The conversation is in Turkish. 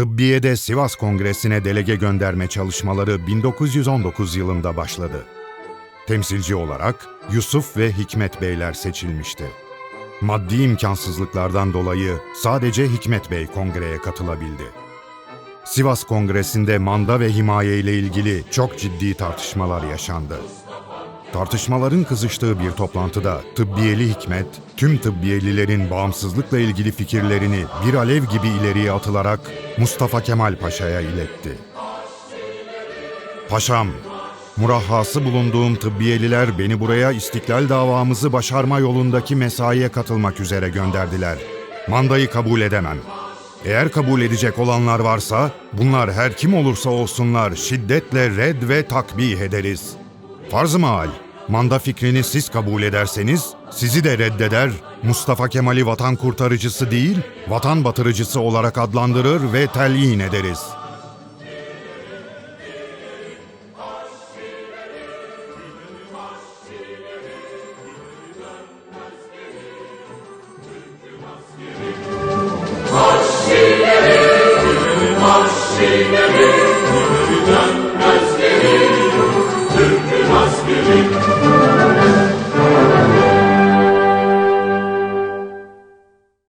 Tıbbiye'de Sivas Kongresi'ne delege gönderme çalışmaları 1919 yılında başladı. Temsilci olarak Yusuf ve Hikmet Beyler seçilmişti. Maddi imkansızlıklardan dolayı sadece Hikmet Bey kongreye katılabildi. Sivas Kongresi'nde manda ve himaye ile ilgili çok ciddi tartışmalar yaşandı. Tartışmaların kızıştığı bir toplantıda Tıbbiyeli Hikmet, tüm tıbbiyelilerin bağımsızlıkla ilgili fikirlerini bir alev gibi ileriye atılarak Mustafa Kemal Paşa'ya iletti. Paşam, murahhası bulunduğum tıbbiyeliler beni buraya istiklal davamızı başarma yolundaki mesaiye katılmak üzere gönderdiler. Mandayı kabul edemem. Eğer kabul edecek olanlar varsa, bunlar her kim olursa olsunlar şiddetle red ve takbih ederiz. Farz-ı mahal, manda fikrini siz kabul ederseniz, sizi de reddeder, Mustafa Kemal'i vatan kurtarıcısı değil, vatan batırıcısı olarak adlandırır ve telyin ederiz.''